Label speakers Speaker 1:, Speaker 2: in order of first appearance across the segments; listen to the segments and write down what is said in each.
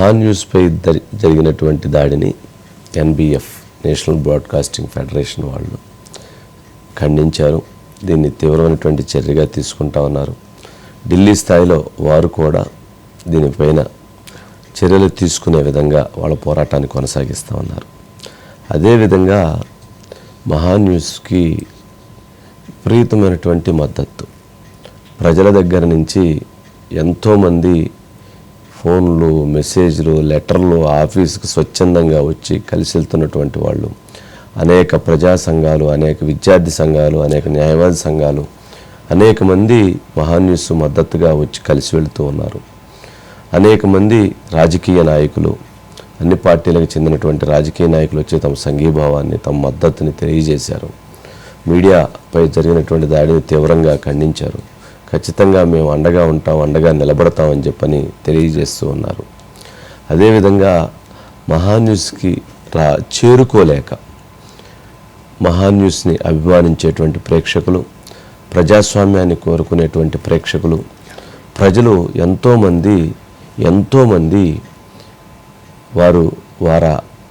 Speaker 1: ఆ న్యూస్పై జరిగినటువంటి దాడిని ఎన్బిఎఫ్ నేషనల్ బ్రాడ్కాస్టింగ్ ఫెడరేషన్ వాళ్ళు ఖండించారు. దీన్ని తీవ్రమైనటువంటి చర్యగా తీసుకుంటా ఉన్నారు. ఢిల్లీ స్థాయిలో వారు కూడా దీనిపైన చర్యలు తీసుకునే విధంగా వాళ్ళ పోరాటాన్ని కొనసాగిస్తూ ఉన్నారు. అదేవిధంగా మహా న్యూస్కి విపరీతమైనటువంటి మద్దతు. ప్రజల దగ్గర నుంచి ఎంతోమంది ఫోన్లు మెసేజ్లు లెటర్లు ఆఫీస్కి స్వచ్ఛందంగా వచ్చి కలిసి వెళ్తున్నటువంటి వాళ్ళు. అనేక ప్రజా సంఘాలు అనేక విద్యార్థి సంఘాలు అనేక న్యాయవాది సంఘాలు అనేక మంది మహాన్యూస్ మద్దతుగా వచ్చి కలిసి వెళుతూ ఉన్నారు. అనేక మంది రాజకీయ నాయకులు అన్ని పార్టీలకు చెందినటువంటి రాజకీయ నాయకులు వచ్చి తమ సంఘీభావాన్ని తమ మద్దతుని తెలియజేశారు. మీడియాపై జరిగినటువంటి దాడిని తీవ్రంగా ఖండించారు. ఖచ్చితంగా మేము అండగా ఉంటాం అండగా నిలబడతామని చెప్పని తెలియజేస్తూ ఉన్నారు. అదేవిధంగా మహాన్యూస్కి రా చేరుకోలేక మహాన్యూస్ని అభిమానించేటువంటి ప్రేక్షకులు ప్రజాస్వామ్యాన్ని కోరుకునేటువంటి ప్రేక్షకులు ప్రజలు ఎంతోమంది ఎంతోమంది వారు వార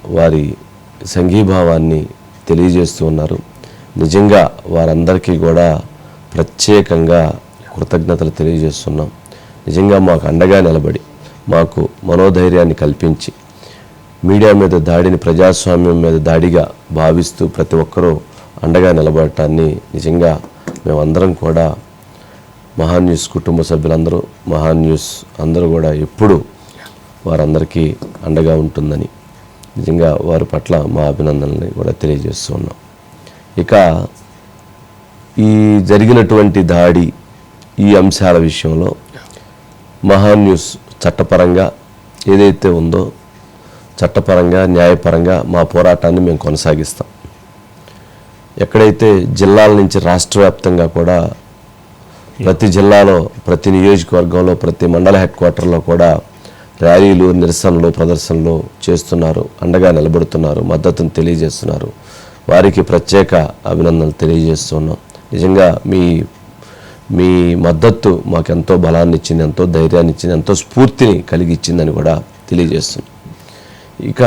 Speaker 1: వారి సంఘీభావాన్ని తెలియజేస్తూ ఉన్నారు. నిజంగా వారందరికీ కూడా ప్రత్యేకంగా కృతజ్ఞతలు తెలియజేస్తున్నాం. నిజంగా మాకు అండగా నిలబడి మాకు మనోధైర్యాన్ని కల్పించి మీడియా మీద దాడిని ప్రజాస్వామ్యం మీద దాడిగా భావిస్తూ ప్రతి ఒక్కరూ అండగా నిలబడటాన్ని నిజంగా మేమందరం కూడా మహాన్ న్యూస్ కుటుంబ సభ్యులందరూ మహాన్ న్యూస్ అందరూ కూడా ఎప్పుడూ వారందరికీ అండగా ఉంటుందని నిజంగా వారి పట్ల మా అభినందనల్ని కూడా తెలియజేస్తున్నాం. ఇక ఈ జరిగినటువంటి దాడి ఈ అంశాల విషయంలో మహాన్యూస్ చట్టపరంగా ఏదైతే ఉందో చట్టపరంగా న్యాయపరంగా మా పోరాటాన్ని మేము కొనసాగిస్తాం. ఎక్కడైతే జిల్లాల నుంచి రాష్ట్ర వ్యాప్తంగా కూడా ప్రతి జిల్లాలో ప్రతి నియోజకవర్గంలో ప్రతి మండల హెడ్ క్వార్టర్లో కూడా ర్యాలీలు నిరసనలు ప్రదర్శనలు చేస్తున్నారు అండగా నిలబడుతున్నారు మద్దతును తెలియజేస్తున్నారు. వారికి ప్రత్యేక అభినందనలు తెలియజేస్తున్నాం. నిజంగా మీ మీ మద్దతు మాకు ఎంతో బలాన్ని ఇచ్చింది ఎంతో ధైర్యాన్ని ఇచ్చింది ఎంతో స్ఫూర్తిని కలిగి ఇచ్చిందని కూడా తెలియజేస్తుంది. ఇక